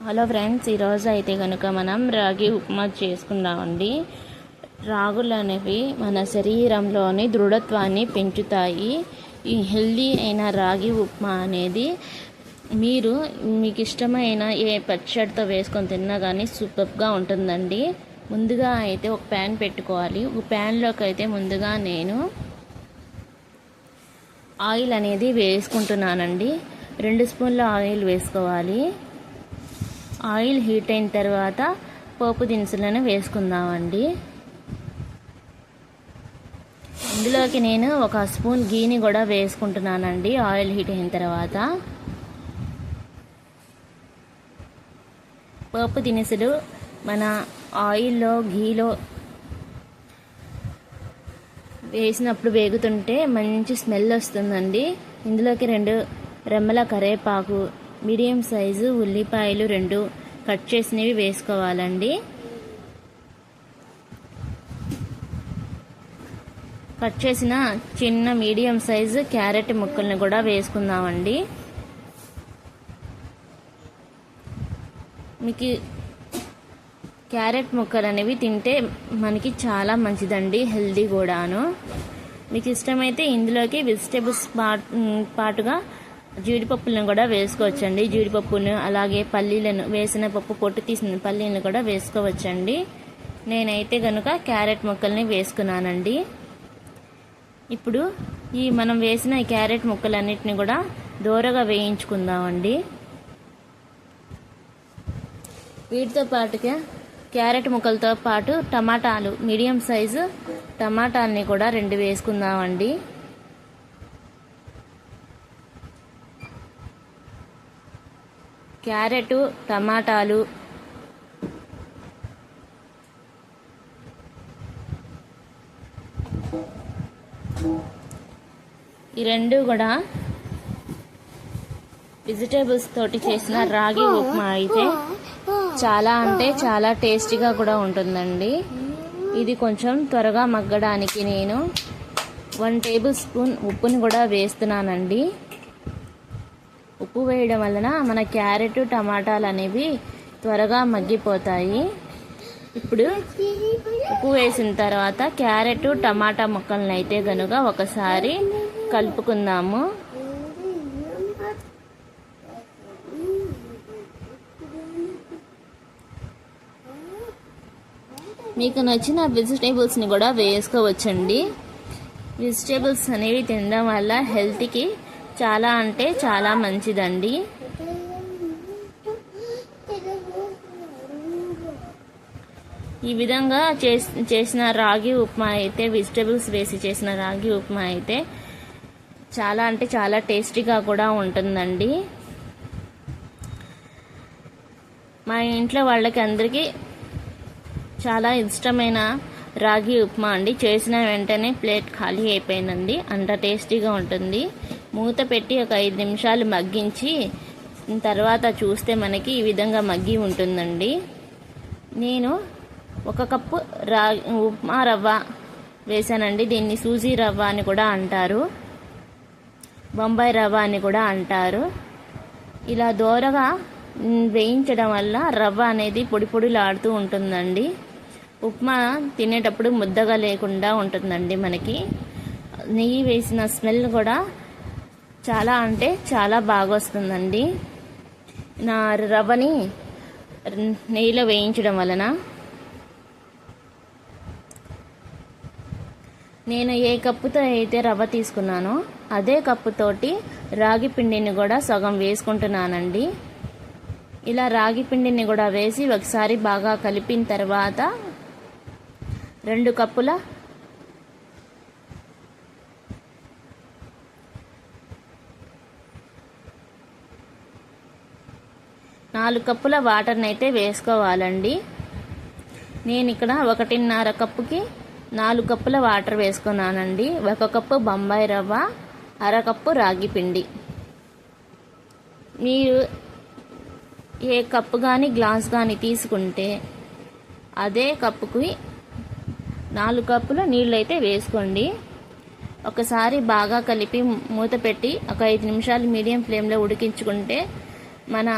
Hello friends ఈరోజు అయితే కనుక మనం రాగి ఉప్మా చేసుకుందామండి. రాగులు అనేవి మన శరీరంలోని దృఢత్వాన్ని పెంచుతాయి. ఈ హెల్దీ అయిన రాగి ఉప్మా అనేది మీరు మీకు ఇష్టమైన ఏ పచ్చడితో వేసుకొని తిన్నా కానీ సూపర్గా ఉంటుందండి. ముందుగా అయితే ఒక ప్యాన్ పెట్టుకోవాలి. ఒక ప్యాన్లోకి అయితే ముందుగా నేను ఆయిల్ అనేది వేసుకుంటున్నానండి. రెండు స్పూన్ల ఆయిల్ వేసుకోవాలి. ఆయిల్ హీట్ అయిన తర్వాత పోపు దినుసులను వేసుకుందామండి. ఇందులోకి నేను ఒక స్పూన్ గీని కూడా వేసుకుంటున్నానండి ఆయిల్ హీట్ అయిన తర్వాత. పోపు దినుసులు మన ఆయిల్లో గీలో వేసినప్పుడు వేగుతుంటే మంచి స్మెల్ వస్తుందండి. ఇందులోకి రెండు రెమ్మల కరేపాకు మీడియం సైజు ఉల్లిపాయలు రెండు కట్ చేసినవి వేసుకోవాలండి. కట్ చేసిన చిన్న మీడియం సైజు క్యారెట్ ముక్కల్ని కూడా వేసుకుందామండి. మీకు క్యారెట్ ముక్కలు అనేవి తింటే మనకి చాలా మంచిదండి హెల్దీ కూడాను. మీకు ఇష్టమైతే ఇందులోకి వెజిటేబుల్స్ పాట్ పాటుగా జీడిపప్పులను కూడా వేసుకోవచ్చండి. జీడిపప్పును అలాగే పల్లీలను వేసిన పప్పు పొట్టు తీసిన పల్లీలను కూడా వేసుకోవచ్చండి. నేనైతే కనుక క్యారెట్ ముక్కల్ని వేసుకున్నానండి. ఇప్పుడు ఈ మనం వేసిన ఈ క్యారెట్ ముక్కలన్నిటిని కూడా దూరగా వేయించుకుందామండి. వీటితో పాటుగా క్యారెట్ ముక్కలతో పాటు టమాటాలు మీడియం సైజు టమాటాలని కూడా రెండు వేసుకుందామండి. క్యారెట్ టమాటాలు. ఈ రెండు కూడా వెజిటేబుల్స్ తోటి చేసిన రాగి ఉప్మా అయితే చాలా అంటే చాలా టేస్టీగా కూడా ఉంటుందండి. ఇది కొంచెం త్వరగా మగ్గడానికి నేను వన్ టేబుల్ స్పూన్ ఉప్పుని కూడా వేస్తున్నానండి. ఉప్పు వేయడం వలన మన క్యారెట్ టమాటాలు అనేవి త్వరగా మగ్గిపోతాయి. ఇప్పుడు ఉప్పు వేసిన తర్వాత క్యారెట్ టమాటా ముక్కలను అయితే గనుక ఒకసారి కలుపుకుందాము. మీకు నచ్చిన వెజిటేబుల్స్ని కూడా వేసుకోవచ్చండి. వెజిటేబుల్స్ అనేవి తినడం వల్ల హెల్త్కి చాలా అంటే చాలా మంచిదండి. ఈ విధంగా చేసిన రాగి ఉప్మా అయితే వెజిటేబుల్స్ వేసి చేసిన రాగి ఉప్మా అయితే చాలా అంటే చాలా టేస్టీగా కూడా ఉంటుందండి. మా ఇంట్లో వాళ్ళకి అందరికీ చాలా ఇష్టమైన రాగి ఉప్మా అండి. చేసిన వెంటనే ప్లేట్ ఖాళీ అయిపోయిందండి. అంత టేస్టీగా ఉంటుంది. మూత పెట్టి ఒక ఐదు నిమిషాలు మగ్గించి తర్వాత చూస్తే మనకి ఈ విధంగా మగ్గి ఉంటుందండి. నేను ఒక కప్పు రా ఉప్మా రవ్వ వేసానండి దీన్ని సూజీ రవ్వ అని కూడా అంటారు. బొంబాయి రవ్వ అని కూడా అంటారు. ఇలా దోరగా వేయించడం వల్ల రవ్వ అనేది పొడి పొడిలాడుతూ ఉంటుందండి. ఉప్మా తినేటప్పుడు ముద్దగా లేకుండా ఉంటుందండి మనకి. నెయ్యి వేసిన స్మెల్ కూడా చాలా అంటే చాలా బాగా వస్తుందండి నా రవ్వని నెయ్యిలో వేయించడం వలన నేను ఏ కప్పుతో అయితే రవ్వ తీసుకున్నానో అదే కప్పుతోటి రాగి పిండిని కూడా సగం వేసుకుంటున్నానండి. ఇలా రాగి పిండిని కూడా వేసి ఒకసారి బాగా కలిపిన తర్వాత రెండు కప్పుల నాలుగు కప్పుల వాటర్ని అయితే వేసుకోవాలండి. నేను ఇక్కడ ఒకటిన్నర కప్పుకి నాలుగు కప్పుల వాటర్ వేసుకున్నానండి. ఒక కప్పు బొంబాయి రవ్వ అరకప్పు రాగి పిండి. మీరు ఏ కప్పు కానీ గ్లాస్ కానీ తీసుకుంటే అదే కప్పుకి నాలుగు కప్పుల నీళ్ళు అయితే వేసుకోండి. ఒకసారి బాగా కలిపి మూత పెట్టి ఒక ఐదు నిమిషాలు మీడియం ఫ్లేమ్లో ఉడికించుకుంటే మన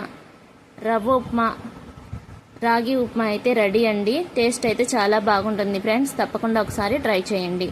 రవ్వ ఉప్మా రాగి ఉప్మా అయితే రెడీ అండి. టేస్ట్ అయితే చాలా బాగుంటుంది ఫ్రెండ్స్. తప్పకుండా ఒకసారి ట్రై చేయండి.